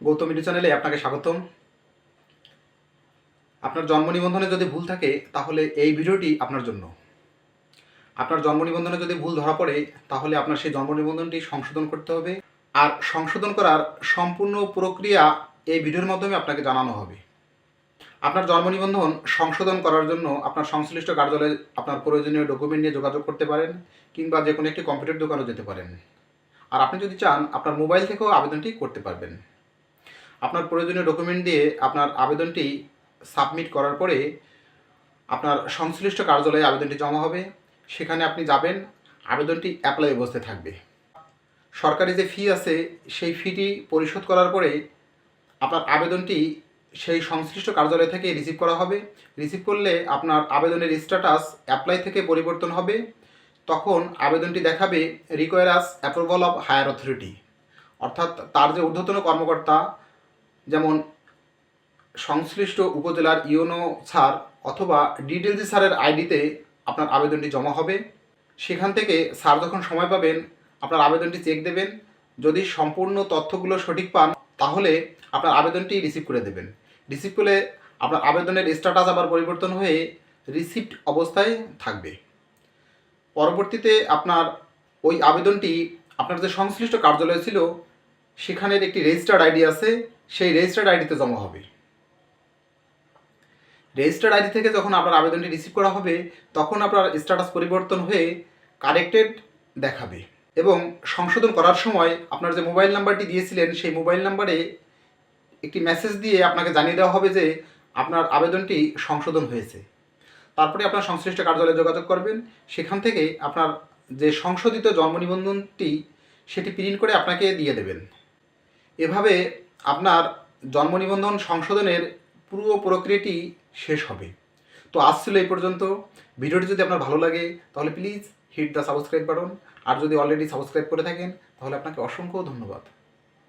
Gautam YouTube চ্যানেলে আপনাকে স্বাগতম। আপনার জন্ম নিবন্ধনে যদি ভুল থাকে, তাহলে এই ভিডিওটি আপনার জন্য। আপনার জন্ম নিবন্ধনে যদি ভুল ধরা পড়ে, তাহলে আপনার সেই জন্ম নিবন্ধনটি সংশোধন করতে হবে। আর সংশোধন করার সম্পূর্ণ প্রক্রিয়া এই ভিডিওর মাধ্যমে আপনাকে জানানো হবে। আপনার জন্ম নিবন্ধন সংশোধন করার জন্য আপনার সংশ্লিষ্ট কার্যালয়ে আপনার প্রয়োজনীয় ডকুমেন্ট নিয়ে যোগাযোগ করতে পারেন, কিংবা যে কোনো একটি কম্পিউটার দোকানেও যেতে পারেন। আর আপনি যদি চান, আপনার মোবাইল থেকেও আবেদনটি করতে পারবেন। আপনার প্রয়োজনীয় ডকুমেন্ট দিয়ে আপনার আবেদনটি সাবমিট করার পরে আপনার সংশ্লিষ্ট কার্যালয়ে আবেদনটি জমা হবে। সেখানে আপনি যাবেন, আবেদনটি অ্যাপ্লাই অবস্থায় থাকবে। সরকারি যে ফি আছে, সেই ফিটি পরিশোধ করার পরে আপনার আবেদনটি সেই সংশ্লিষ্ট কার্যালয় থেকে রিসিভ করা হবে। রিসিভ করলে আপনার আবেদনের স্ট্যাটাস অ্যাপ্লাই থেকে পরিবর্তন হবে। তখন আবেদনটি দেখাবে requires approval of higher authority অর্থাৎ তার যে ঊর্ধ্বতন কর্মকর্তা যেমন, সংশ্লিষ্ট উপজেলার ইউনো স্যার অথবা ডিটেলজি স্যারের আইডিতে আপনার আবেদনটি জমা হবে। সেখান থেকে স্যার যখন সময় পাবেন, আপনার আবেদনটি চেক দেবেন। যদি সম্পূর্ণ তথ্যগুলো সঠিক পান, তাহলে আপনার আবেদনটি রিসিভ করে দেবেন। রিসিভ করলে আপনার আবেদনের স্ট্যাটাস আবার পরিবর্তন হয়ে রিসিপ্ট অবস্থায় থাকবে। পরবর্তীতে আপনার ওই আবেদনটি আপনার যে সংশ্লিষ্ট কার্যালয় ছিল, সেখানের একটি রেজিস্টার্ড আইডি আছে। সেই রেজিস্টার্ড আইডিতে জমা হবে। রেজিস্টার্ড আইডি থেকে যখন আপনার আবেদনটি রিসিভ করা হবে, তখন আপনার স্ট্যাটাস পরিবর্তন হয়ে কারেক্টেড দেখাবে এবং সংশোধন করার সময় আপনার যে মোবাইল নাম্বারটি দিয়েছিলেন, সেই মোবাইল নাম্বারে একটি মেসেজ দিয়ে আপনাকে জানিয়ে দেওয়া হবে যে আপনার আবেদনটি সংশোধন হয়েছে। তারপরে আপনার সংশ্লিষ্ট কার্যালয়ে যোগাযোগ করবেন। সেখান থেকে আপনার যে সংশোধিত জন্ম নিবন্ধনটি, সেটি প্রিন্ট করে আপনাকে দিয়ে দেবেন। এভাবে আপনার জন্ম নিবন্ধন সংশোধনের পুরো প্রক্রিয়াটি শেষ হবে। তো আসছিল এই পর্যন্ত। ভিডিওটি যদি আপনার ভালো লাগে, তাহলে please hit the subscribe button আর যদি অলরেডি সাবস্ক্রাইব করে থাকেন, তাহলে আপনাকে অসংখ্য ধন্যবাদ।